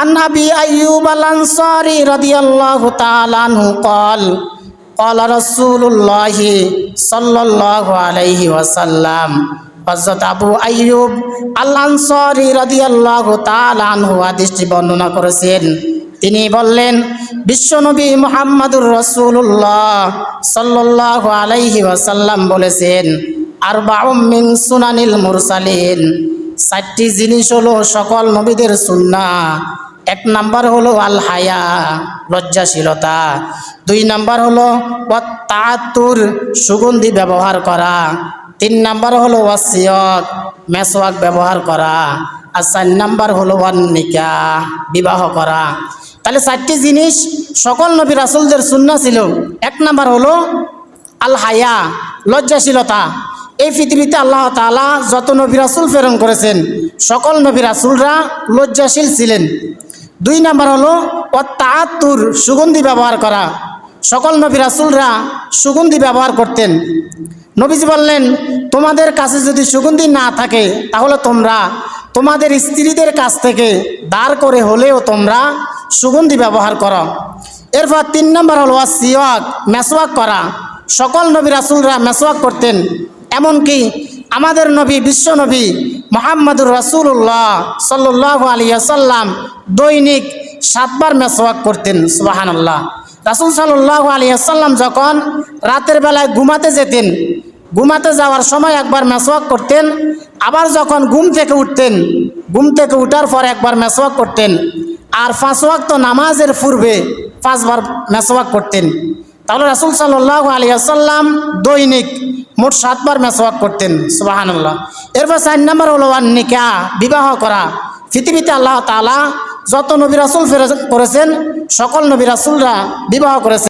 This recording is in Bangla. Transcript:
عن أبي أيوب الأنصاري رضي الله تعالى عنه قال قال رسول الله صلى الله عليه وسلم হজরত আবু আইয়ুব আল আনসারি রাদিয়াল্লাহু তাআলা আনহু হাদিসটি বর্ণনা করেছেন তিনি বললেন বিশ্বনবী মুহাম্মাদুর রাসূলুল্লাহ সাল্লাল্লাহু আলাইহি ওয়াসাল্লাম বলেছেন আরবাউম মিন সুনানিল মুরসালিন চারটি জিনিস হলো সকল নবীদের সুন্না এক নাম্বার হলো আল হায়া লজ্জাশীলতা। দুই নাম্বার হলো তাতুর সুগন্ধি ব্যবহার করা। তিন নাম্বার হলো ওয়াসিয়ত মেসওয়াক ব্যবহার করা। আর চার নাম্বার হলো ওয়ান্নিকা বিবাহ করা। তাহলে চারটি জিনিস সকল নবী রাসুলদের সুন্না ছিল। এক নাম্বার হলো আল হায়া লজ্জাশীলতা। এই পৃথিবীতে আল্লাহ তাআলা যত নবী রাসুল প্রেরণ করেছেন, সকল নবী রাসুলরা লজ্জাশীল ছিলেন। দুই নাম্বার হলো তাহাত্তুর সুগন্ধি ব্যবহার করা। সকল নবী রাসুলরা সুগন্ধি ব্যবহার করতেন। নবীজি বললেন, তোমাদের কাছে যদি সুগন্ধি না থাকে, তাহলে তোমরা তোমাদের স্ত্রীদের কাছ থেকে দাঁড় করে হলেও তোমরা সুগন্ধি ব্যবহার করো। এরপর তিন নম্বর হলো সিওয়াক মেসওয়াক করা। সকল নবী রাসুলরা মেসওয়াক করতেন। এমনকি আমাদের নবী, বিশ্ব নবী মোহাম্মদুর রাসুল্লাহ সাল্লাহ আলিয়াসাল্লাম দৈনিক সাতবার মেসওয়াক করতেন, সুবাহানাল্লাহ। রাসুল সাল্লাহ আলিয়াসাল্লাম যখন রাতের বেলায় ঘুমাতে যেতেন, ঘুমাতে যাওয়ার সময় একবার মেসওয়াক করতেন, আবার যখন ঘুম থেকে উঠতেন, ঘুম থেকে উঠার পর একবার মেসওয়াক করতেন, আর পাঁচ ওয়াক্ত নামাজের পূর্বে পাঁচবার মেসওয়াক করতেন। তাহলে রাসুল সাল্লাহ আলিয়াসাল্লাম দৈনিক মোট সাতবার মেসওয়াক করতেন সুবাহান্লাহ এরপর চার নম্বর হলো নিকা, বিবাহ করা। পৃথিবীতে আল্লাহ তালা যত নবী রাসুল করেছেন সকল নবী রাসুলরা বিবাহ করেছেন।